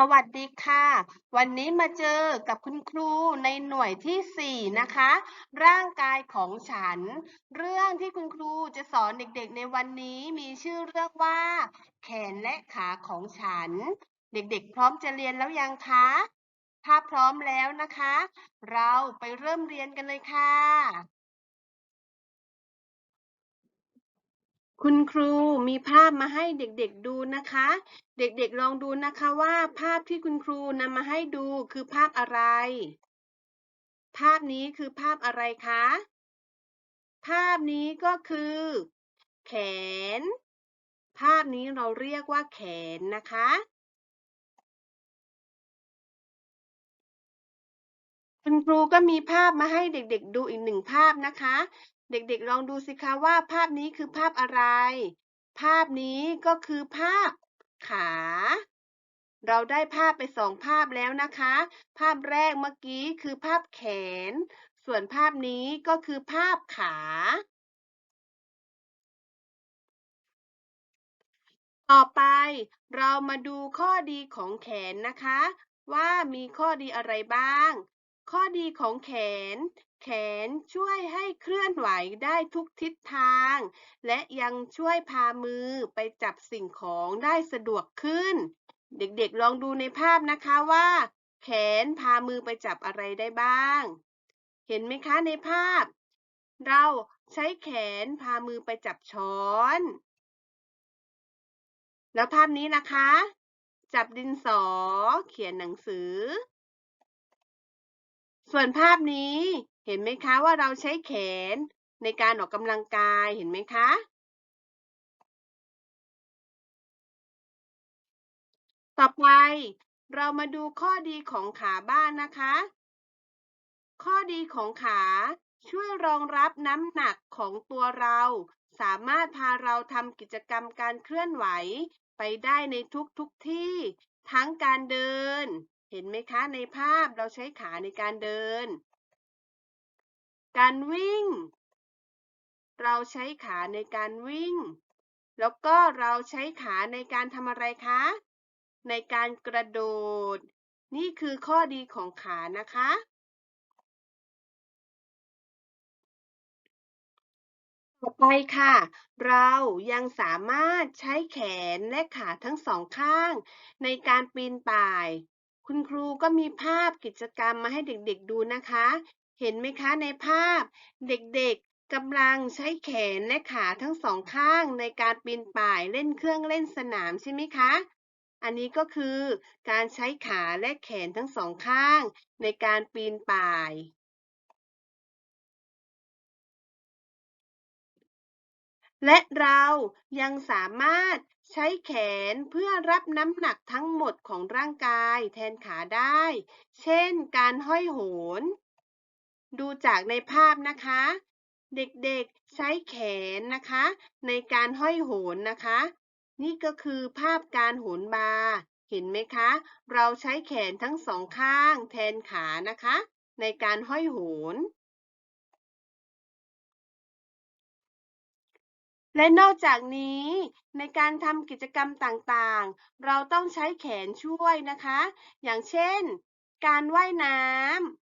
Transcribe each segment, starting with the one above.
สวัสดีค่ะ วันนี้มาเจอกับคุณครูในหน่วยที่ 4 นะคะ ร่างกายของฉัน เรื่องที่คุณครูจะสอนเด็กๆในวันนี้มีชื่อเรื่องว่า แขนและขาของฉัน เด็กๆ พร้อมจะเรียนแล้วยังคะ ถ้าพร้อมแล้วนะคะ เราไปเริ่มเรียนกันเลยค่ะ คุณครูมีภาพมาให้เด็กๆดูนะคะ เด็กๆลองดูนะคะว่าภาพที่คุณครูนำมาให้ดูคือภาพอะไร ภาพนี้คือภาพอะไรคะ ภาพนี้ก็คือ แขน ภาพนี้เราเรียกว่าแขนนะคะ คุณครูก็มีภาพมาให้เด็กๆดูอีกหนึ่งภาพนะคะ เด็กๆ ลองดูสิคะว่าภาพนี้คือภาพอะไร ภาพนี้ก็คือภาพขา เราได้ภาพไปสองภาพแล้วนะคะ ภาพแรกเมื่อกี้คือภาพแขน ส่วนภาพนี้ก็คือภาพขา ต่อไปเรามาดูข้อดีของแขนนะคะ ว่ามีข้อดีอะไรบ้าง ข้อดีของแขน แขนช่วยให้เคลื่อนไหวได้ทุกทิศทาง และยังช่วยพามือไปจับสิ่งของได้สะดวกขึ้น เด็กๆลองดูในภาพนะคะว่า แขนพามือไปจับอะไรได้บ้าง เห็นไหมคะในภาพ เราใช้แขนพามือไปจับช้อน แล้วภาพนี้นะคะ จับดินสอ เขียนหนังสือ ส่วนภาพนี้เห็นไหมคะว่าเราใช้แขนในการออกกำลังกายเห็นไหมคะต่อไปเรามาดูข้อดีของขาบ้างนะคะ ข้อดีของขาช่วยรองรับน้ำหนักของตัวเรา สามารถพาเราทำกิจกรรมการเคลื่อนไหวไปได้ในทุกทุกที่ ทั้งการเดิน เห็นไหมคะในภาพเราใช้ขาในการเดิน การวิ่ง เราใช้ขาในการวิ่ง แล้วก็เราใช้ขาในการทำอะไรคะ ในการกระโดด นี่คือข้อดีของขานะคะ ต่อไปค่ะ เรายังสามารถใช้แขนและขาทั้งสองข้าง ในการปีนป่าย คุณครูก็มีภาพกิจกรรมมาให้เด็กๆดูนะคะ เห็นไหมคะในภาพ เด็กๆกำลังใช้แขนและขาทั้งสองข้างในการปีนป่ายเล่นเครื่องเล่นสนามใช่ไหมคะ อันนี้ก็คือการใช้ขาและแขนทั้งสองข้างในการปีนป่าย และเรายังสามารถใช้แขนเพื่อรับน้ำหนักทั้งหมดของร่างกายแทนขาได้ เช่น การห้อยโหน ดูจากในภาพนะคะ เด็กๆใช้แขนนะคะ ในการห้อยโหนนะคะ นี่ก็คือภาพการโหนบาร์เห็นไหมคะ เราใช้แขนทั้งสองข้างแทนขานะคะ ในการห้อยโหน และนอกจากนี้ในการทำกิจกรรมต่างๆ เราต้องใช้แขนช่วยนะคะ อย่างเช่น การว่ายน้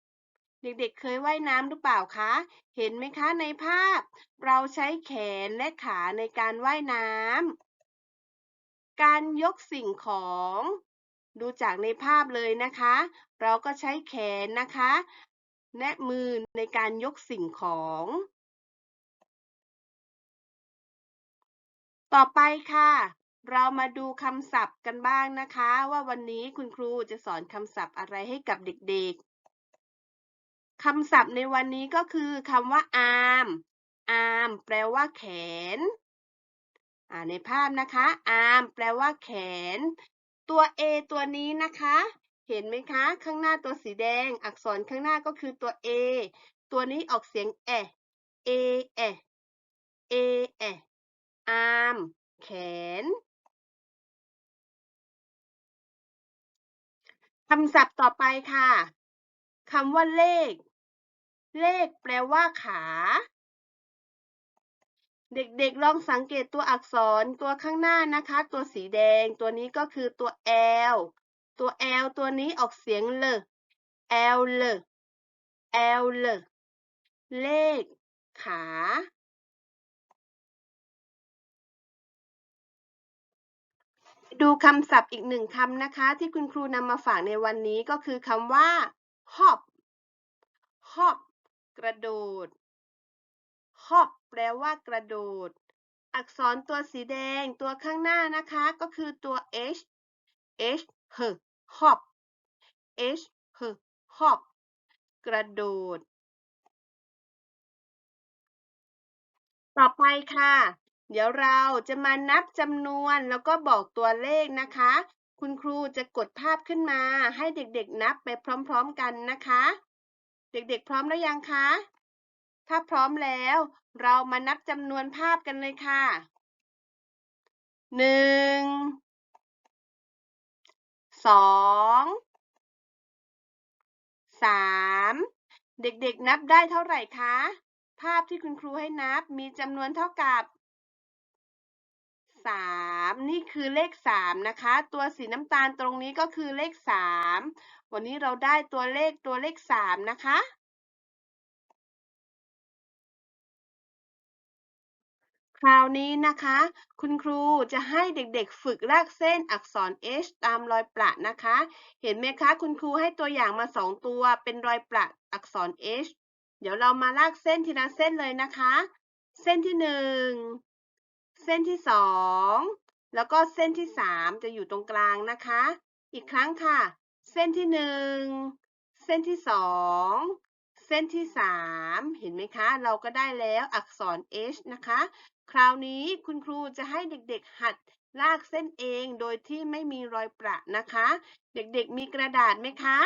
ำเด็กๆเคยว่ายน้ำหรือเปล่าคะ เห็นไหมคะในภาพ เราใช้แขนและขาในการว่ายน้ำการยกสิ่งของ ดูจากในภาพเลยนะคะ เราก็ใช้แขนนะคะ และมือในการยกสิ่งของ ต่อไปค่ะ เรามาดูคำศัพท์กันบ้างนะคะ ว่าวันนี้คุณครูจะสอนคำศัพท์อะไรให้กับเด็กๆคำศัพท์ในวันนี้ก็คือคำว่า arm arm แปลว่าแขน ในภาพนะคะ arm แปลว่าแขน ตัว a ตัวนี้นะคะ เห็นไหมคะ ข้างหน้าตัวสีแดง อักษรข้างหน้าก็คือตัว a ตัวนี้ออกเสียงแอ a แอ a แอ arm แขนคำศัพท์ต่อไปค่ะคำว่าเลข เลขแปลว่าขา เด็กๆลองสังเกตตัวอักษรตัวข้างหน้านะคะ ตัวสีแดงตัวนี้ก็คือตัว L ตัว L ตัวนี้ออกเสียงเล L เล L เล เลข ขา ดูคำศัพท์อีกหนึ่งคำนะคะ ที่คุณครูนำมาฝากในวันนี้ก็คือคำว่า hop hop กระโดด hop แปลว่ากระโดด อักษรตัวสีแดงตัวข้างหน้านะคะก็คือตัว h h h hop h h hop กระโดด ต่อไปค่ะ เดี๋ยวเราจะมานับจำนวนแล้วก็บอกตัวเลขนะคะ คุณครูจะกดภาพขึ้นมา ให้เด็กๆนับไปพร้อมๆกันนะคะ เด็กๆพร้อมแล้วยังคะ ถ้าพร้อมแล้ว เรามานับจำนวนภาพกันเลยค่ะหนึ่งสองสามเด็กๆนับได้เท่าไหร่คะ ภาพที่คุณครูให้นับมีจำนวนเท่ากับ สามนี่คือเลขสามนะคะ ตัวสีน้ำตาลตรงนี้ก็คือเลขสามวันนี้เราได้ตัวเลขตัวเลขสามนะคะ คราวนี้นะคะ คุณครูจะให้เด็กๆฝึกลากเส้นอักษร H ตามรอยประนะคะ เห็นไหมคะ คุณครูให้ตัวอย่างมาสองตัวเป็นรอยประอักษร H เดี๋ยวเรามาลากเส้นทีละเส้นเลยนะคะ เส้นที่หนึ่ง ส้นที่สองแล้วก็เส้นที่สามจะอยู่ตรงกลางนะคะ อีกครั้งค่ะ เส้นที่หนึ่งเส้นที่สองเส้นที่สามเห็นไหมคะ เราก็ได้แล้วอักษร H นะคะ คราวนี้คุณครูจะให้เด็กๆหัดลากเส้นเองโดยที่ไม่มีรอยประนะคะ เด็กๆมีกระดาษไหมคะ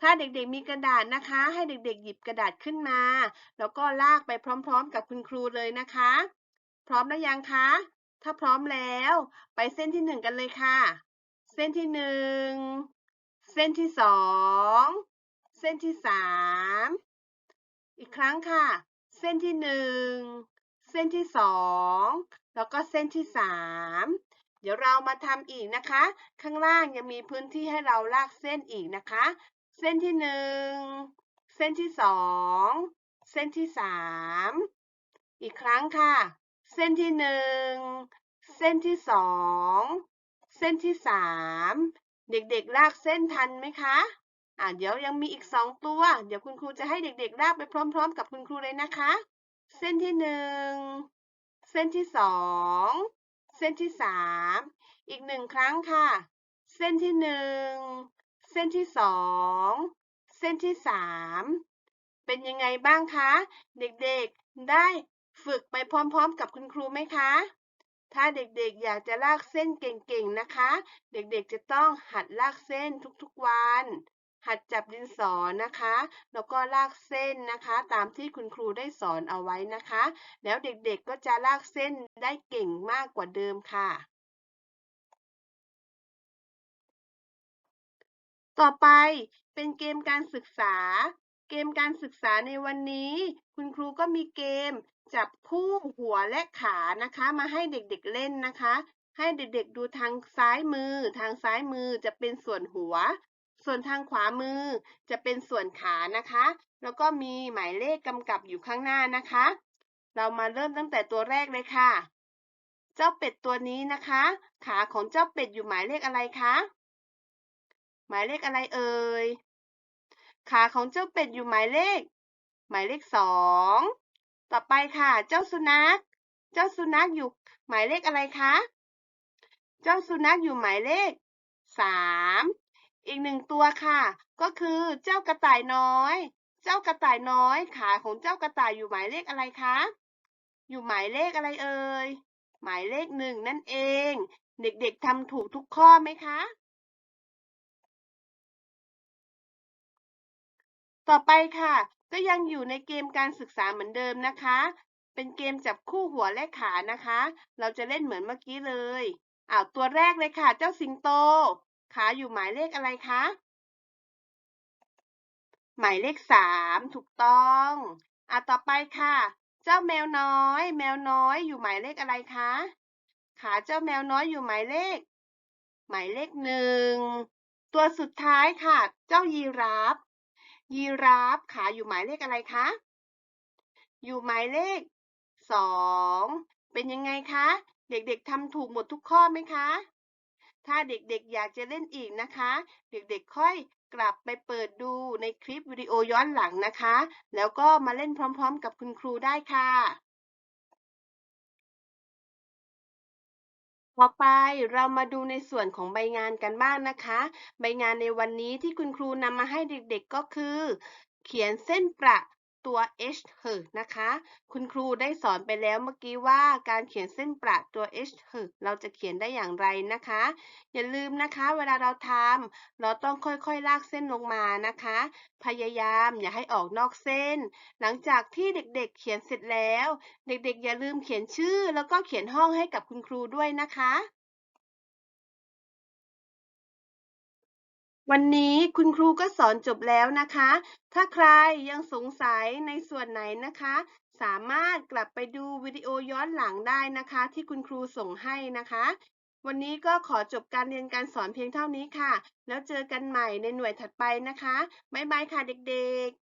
ถ้าเด็กๆมีกระดาษนะคะ ให้เด็กๆหยิบกระดาษขึ้นมา แล้วก็ลากไปพร้อม ๆ กับคุณครูเลยนะคะ พร้อมแล้วยังคะ ถ้าพร้อมแล้ว ไปเส้นที่หนึ่งกันเลยค่ะ เส้นที่หนึ่งเส้นที่สองเส้นที่สามอีกครั้งค่ะ เส้นที่หนึ่งเส้นที่สองแล้วก็เส้นที่สามเดี๋ยวเรามาทำอีกนะคะ ข้างล่างยังมีพื้นที่ให้เราลากเส้นอีกนะคะ เส้นที่หนึ่งเส้นที่สองเส้นที่สามอีกครั้งค่ะ เส้นที่หนึ่งเส้นที่สองเส้นที่สามเด็กๆลากเส้นทันไหมคะอ่าเดี๋ยวยังมีอีกสองตัว เดี๋ยวคุณครูจะให้เด็กๆลากไปพร้อม ๆ กับคุณครูเลยนะคะ เส้นที่หนึ่งเส้นที่สองเส้นที่สามอีกหนึ่งครั้งค่ะ เส้นที่หนึ่งเส้นที่สองเส้นที่สามเป็นยังไงบ้างคะ เด็กๆได้ ฝึกไปพร้อมๆ กับคุณครูไหมคะ ถ้าเด็กๆอยากจะลากเส้นเก่งๆนะคะ เด็กๆจะต้องหัดลากเส้นทุกๆวัน หัดจับดินสอนะคะ แล้วก็ลากเส้นนะคะ ตามที่คุณครูได้สอนเอาไว้นะคะ แล้วเด็กๆก็จะลากเส้นได้เก่งมากกว่าเดิมค่ะต่อไปเป็นเกมการศึกษา เกมการศึกษาในวันนี้ คุณครูก็มีเกม จับคู่หัวและขานะคะ มาให้เด็กๆเล่นนะคะ ให้เด็กๆดูทางซ้ายมือ ทางซ้ายมือจะเป็นส่วนหัว ส่วนทางขวามือจะเป็นส่วนขานะคะ แล้วก็มีหมายเลขกำกับอยู่ข้างหน้านะคะ เรามาเริ่มตั้งแต่ตัวแรกเลยค่ะ เจ้าเป็ดตัวนี้นะคะ ขาของเจ้าเป็ดอยู่หมายเลขอะไรคะหมายเลขอะไรเอ่ย ขาของเจ้าเป็ดอยู่หมายเลข หมายเลขสอง ต่อไปค่ะ เจ้าสุนัข เจ้าสุนัขอยู่หมายเลขอะไรคะ เจ้าสุนัขอยู่หมายเลขสามอีกหนึ่งตัวค่ะ ก็คือเจ้ากระต่ายน้อย เจ้ากระต่ายน้อย ขาของเจ้ากระต่ายอยู่หมายเลขอะไรคะ อยู่หมายเลขอะไรเอ่ย หมายเลขหนึ่งนั่นเอง เด็กๆทำถูกทุกข้อไหมคะ ต่อไปค่ะ ก็ยังอยู่ในเกมการศึกษาเหมือนเดิมนะคะ เป็นเกมจับคู่หัวและขานะคะ เราจะเล่นเหมือนเมื่อกี้เลยอ้าวตัวแรกเลยค่ะ เจ้าสิงโต ขาอยู่หมายเลขอะไรคะ หมายเลขสามถูกต้องอะต่อไปค่ะ เจ้าแมวน้อย แมวน้อยอยู่หมายเลขอะไรคะ ขาเจ้าแมวน้อยอยู่หมายเลข หมายเลขหนึ่ง ตัวสุดท้ายค่ะ เจ้ายีราฟ ยีราฟขาอยู่หมายเลขอะไรคะ อยู่หมายเลขสองเป็นยังไงคะ เด็กๆทำถูกหมดทุกข้อไหมคะ ถ้าเด็กๆอยากจะเล่นอีกนะคะ เด็กๆค่อยกลับไปเปิดดูในคลิปวิดีโอย้อนหลังนะคะ แล้วก็มาเล่นพร้อมๆ กับคุณครูได้ค่ะ ต่อไปเรามาดูในส่วนของใบงานกันบ้างนะคะ ใบงานในวันนี้ที่คุณครูนำมาให้เด็กๆก็คือ เขียนเส้นประ ตัว h เหอะนะคะ คุณครูได้สอนไปแล้วเมื่อกี้ว่าการเขียนเส้นประตัว h เหอะเราจะเขียนได้อย่างไรนะคะ อย่าลืมนะคะเวลาเราทำเราต้องค่อยๆ ลากเส้นลงมานะคะ พยายามอย่าให้ออกนอกเส้น หลังจากที่เด็กๆเขียนเสร็จแล้ว เด็กๆ อย่าลืมเขียนชื่อ แล้วก็เขียนห้องให้กับคุณครูด้วยนะคะ วันนี้คุณครูก็สอนจบแล้วนะคะ ถ้าใครยังสงสัยในส่วนไหนนะคะ สามารถกลับไปดูวิดีโอย้อนหลังได้นะคะ ที่คุณครูส่งให้นะคะ วันนี้ก็ขอจบการเรียนการสอนเพียงเท่านี้ค่ะ แล้วเจอกันใหม่ในหน่วยถัดไปนะคะ บ๊ายบายค่ะเด็กๆ